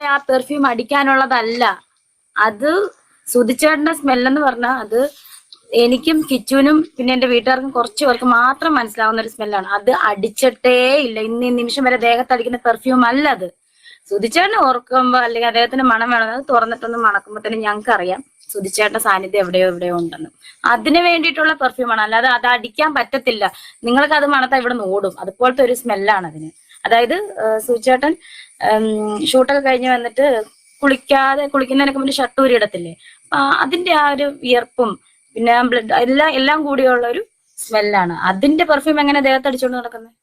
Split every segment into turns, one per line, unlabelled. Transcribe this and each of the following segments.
ആ പെർഫ്യൂം അടിക്കാനുള്ളതല്ല. അത് സുതിച്ചേട്ടന്റെ സ്മെല്ലെന്ന് പറഞ്ഞാൽ അത് എനിക്കും കിച്ചുവിനും പിന്നെ എന്റെ വീട്ടുകാർക്കും കുറച്ച് പേർക്ക് മാത്രം മനസ്സിലാവുന്ന ഒരു സ്മെല്ലാണ്. അത് അടിച്ചിട്ടേ ഇല്ല. ഇന്ന് നിമിഷം വരെ ദേഹത്ത് അടിക്കുന്ന പെർഫ്യൂം അല്ല അത്. സുധിച്ചേട്ടനെ ഓർക്കുമ്പോ അല്ലെങ്കിൽ അദ്ദേഹത്തിന്റെ മണം വേണം അത് തുറന്നിട്ടൊന്ന് മണക്കുമ്പോ തന്നെ ഞങ്ങൾക്ക് അറിയാം സുതിച്ചേട്ടന്റെ സാന്നിധ്യം എവിടെയോ എവിടെയോ ഉണ്ടെന്ന്. അതിന് വേണ്ടിയിട്ടുള്ള പെർഫ്യൂമാണ് അല്ലാതെ അത് അടിക്കാൻ പറ്റത്തില്ല. നിങ്ങൾക്ക് അത് മണത്താ ഇവിടെ നിന്ന് ഓടും. അതുപോലത്തെ ഒരു സ്മെല്ലാണ് അതിന്. അതായത് സൂചേട്ടൻ ഷൂട്ടൊക്കെ കഴിഞ്ഞ് വന്നിട്ട് കുളിക്കാതെ കുളിക്കുന്നതിനൊക്കെ മുന്നേ ഷർട്ട് ഊരിയിടത്തില്ലേ അതിന്റെ ആ ഒരു വിയർപ്പും പിന്നെ ബ്ലഡ് എല്ലാം എല്ലാം കൂടിയുള്ള ഒരു സ്മെല്ലാണ്. അതിന്റെ പെർഫ്യൂം എങ്ങനെ ദേഹത്ത് അടിച്ചുകൊണ്ട് നടക്കുന്നത്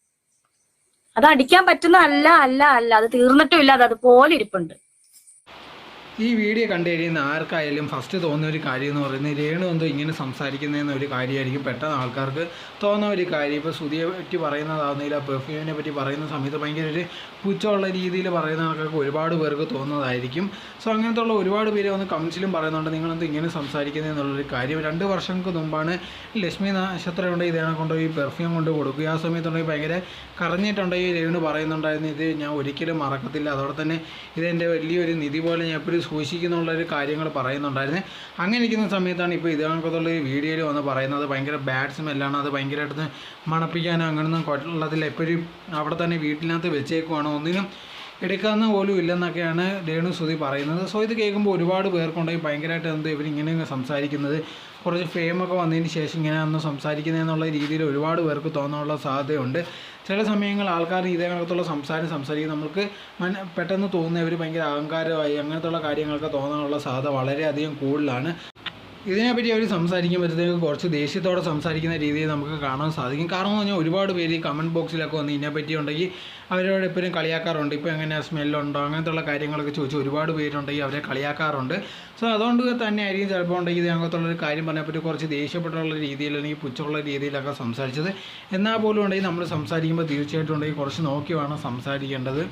അത് അടിക്കാൻ പറ്റുന്ന അല്ല അല്ല അല്ല. അത് തീർന്നിട്ടും ഇല്ല. അത് അതുപോലെ ഇരിപ്പുണ്ട്.
ഈ വീഡിയോ കണ്ടു കഴിയുന്ന ആർക്കായാലും ഫസ്റ്റ് തോന്നുന്ന ഒരു കാര്യം എന്ന് പറയുന്നത് രേണു എന്തോ ഇങ്ങനെ സംസാരിക്കുന്നതെന്ന ഒരു കാര്യമായിരിക്കും. പെട്ടെന്ന് ആൾക്കാർക്ക് തോന്നുന്ന ഒരു കാര്യം. ഇപ്പോൾ സുതിയെ പറ്റി പറയുന്നതാവുന്നില്ല പെർഫ്യൂമിനെ പറ്റി പറയുന്ന സമയത്ത് ഭയങ്കര ഒരു പുച്ഛമുള്ള രീതിയിൽ പറയുന്ന ആൾക്കാർക്ക് ഒരുപാട് പേർക്ക് തോന്നുന്നതായിരിക്കും. സോ അങ്ങനത്തെ ഉള്ള ഒരുപാട് പേര് വന്ന് കമൻസിലും പറയുന്നുണ്ട്. നിങ്ങളെന്ത് ഇങ്ങനെ സംസാരിക്കുന്നത് എന്നുള്ളൊരു കാര്യം. രണ്ട് വർഷങ്ങൾക്ക് മുമ്പാണ് ലക്ഷ്മി നക്ഷത്രം കൊണ്ട് ഇതേ കൊണ്ടുപോയി പെർഫ്യൂം കൊണ്ട് കൊടുക്കുക. ആ സമയത്തുണ്ടെങ്കിൽ ഭയങ്കര കറഞ്ഞിട്ടുണ്ടെങ്കിൽ രേണു പറയുന്നുണ്ടായിരുന്നു ഇത് ഞാൻ ഒരിക്കലും മറക്കത്തില്ല. അതോടെ തന്നെ ഇതെന്റെ വലിയൊരു നിധി പോലെ ഞാൻ എപ്പോഴും സൂക്ഷിക്കുന്നുള്ളൊരു കാര്യങ്ങൾ പറയുന്നുണ്ടായിരുന്നു. അങ്ങനെ ഇരിക്കുന്ന സമയത്താണ് ഇപ്പോൾ ഇത് കണക്കത്തുള്ള ഈ വീഡിയോയിൽ വന്ന് പറയുന്നത്. ഭയങ്കര ബാഡ് സ്മെല്ലാണ് അത് ഭയങ്കരമായിട്ട് മണപ്പിക്കാനോ അങ്ങനെയൊന്നും കൊള്ളത്തില്ല എപ്പോഴും അവിടെ തന്നെ വീട്ടിനകത്ത് വെച്ചേക്കുവാണ്. ഒന്നിനും എടുക്കാവുന്ന പോലും ഇല്ലെന്നൊക്കെയാണ് രേണു സുതി പറയുന്നത്. സോ ഇത് കേൾക്കുമ്പോൾ ഒരുപാട് പേർക്കുണ്ടെങ്കിൽ ഭയങ്കരമായിട്ട് എന്ത് ഇവരിങ്ങനെ സംസാരിക്കുന്നത്. കുറച്ച് ഫെയിമൊക്കെ വന്നതിന് ശേഷം ഇങ്ങനെ ഒന്ന് സംസാരിക്കുന്നതെന്നുള്ള രീതിയിൽ ഒരുപാട് പേർക്ക് തോന്നാനുള്ള സാധ്യതയുണ്ട്. ചില സമയങ്ങൾ ആൾക്കാർ ഇതേ കണക്കത്തുള്ള സംസാരം സംസാരിക്കും. നമുക്ക് മന പെട്ടെന്ന് തോന്നുന്നവർ ഭയങ്കര അഹങ്കാരമായി അങ്ങനത്തുള്ള കാര്യങ്ങളൊക്കെ തോന്നാനുള്ള സാധ്യത വളരെയധികം കൂടുതലാണ്. ഇതിനെപ്പറ്റി അവർ സംസാരിക്കുമ്പോഴത്തേക്ക് കുറച്ച് ദേഷ്യത്തോടെ സംസാരിക്കുന്ന രീതിയിൽ നമുക്ക് കാണാൻ സാധിക്കും. കാരണം എന്ന് പറഞ്ഞാൽ ഒരുപാട് പേര് ഈ കമന്റ് ബോക്സിലൊക്കെ വന്ന് ഇതിനെപ്പറ്റി ഉണ്ടെങ്കിൽ അവരോട് എപ്പോഴും കളിയാക്കാറുണ്ട്. ഇപ്പോൾ എങ്ങനെയാണ് സ്മെല്ലുണ്ടോ അങ്ങനത്തുള്ള കാര്യങ്ങളൊക്കെ ചോദിച്ച് ഒരുപാട് പേരുണ്ടെങ്കിൽ അവരെ കളിയാക്കാറുണ്ട്. സോ അതുകൊണ്ട് തന്നെ ആയിരിക്കും ചിലപ്പോൾ ഉണ്ടെങ്കിൽ ഇത് അങ്ങനത്തുള്ളൊരു കാര്യം പറഞ്ഞപ്പോൾ കുറച്ച് ദേഷ്യപ്പെട്ടുള്ള രീതിയിൽ അല്ലെങ്കിൽ പുച്ഛമുള്ള രീതിയിലൊക്കെ സംസാരിച്ചത്. എന്നാൽ പോലും ഉണ്ടെങ്കിൽ നമ്മൾ സംസാരിക്കുമ്പോൾ തീർച്ചയായിട്ടും ഉണ്ടെങ്കിൽ കുറച്ച് നോക്കി വേണം സംസാരിക്കേണ്ടത്.